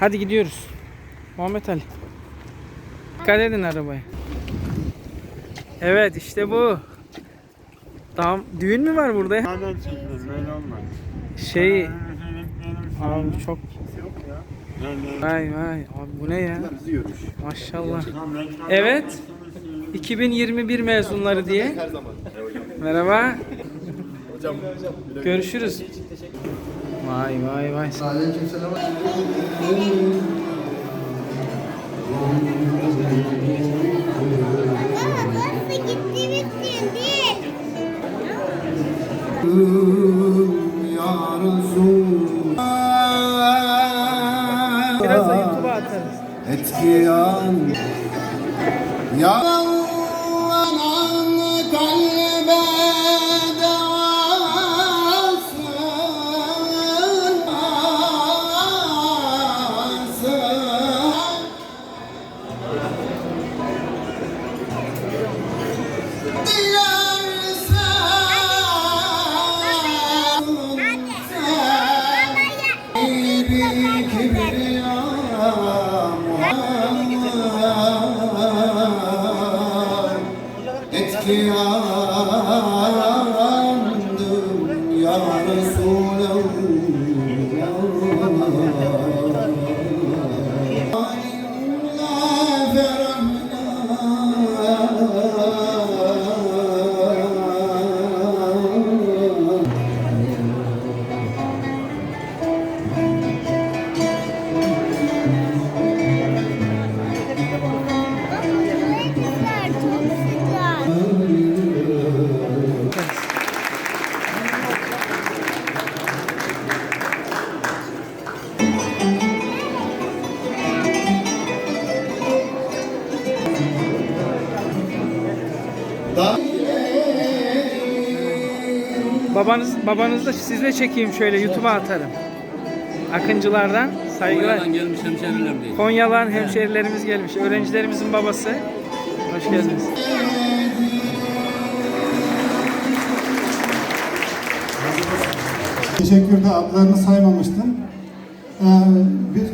Hadi gidiyoruz. Muhammed Ali. Dikkat edin arabaya. Evet işte bu. Tam düğün mü var burada? Nereden çıktın? Böyle olmaz. Şey abi çok yok ya. Nereden? vay vay abi bu ne ya? Maşallah. Evet. yapmasını 2021 mezunları diye. Merhaba. Hocam. Görüşürüz. Vay vay vay. Aleykümselam. Biraz da YouTube'a atarız. Etkiyan. Ya Yeah. Babanız babanız da sizle çekeyim şöyle YouTube'a atarım. Akıncılardan saygılar. Konya'dan gelmiş hemşerilerim değil. Konyalan hemşerilerimiz gelmiş. Öğrencilerimizin babası. Hoş geldiniz. Teşekkürde adlarını saymamıştım. Ee, biz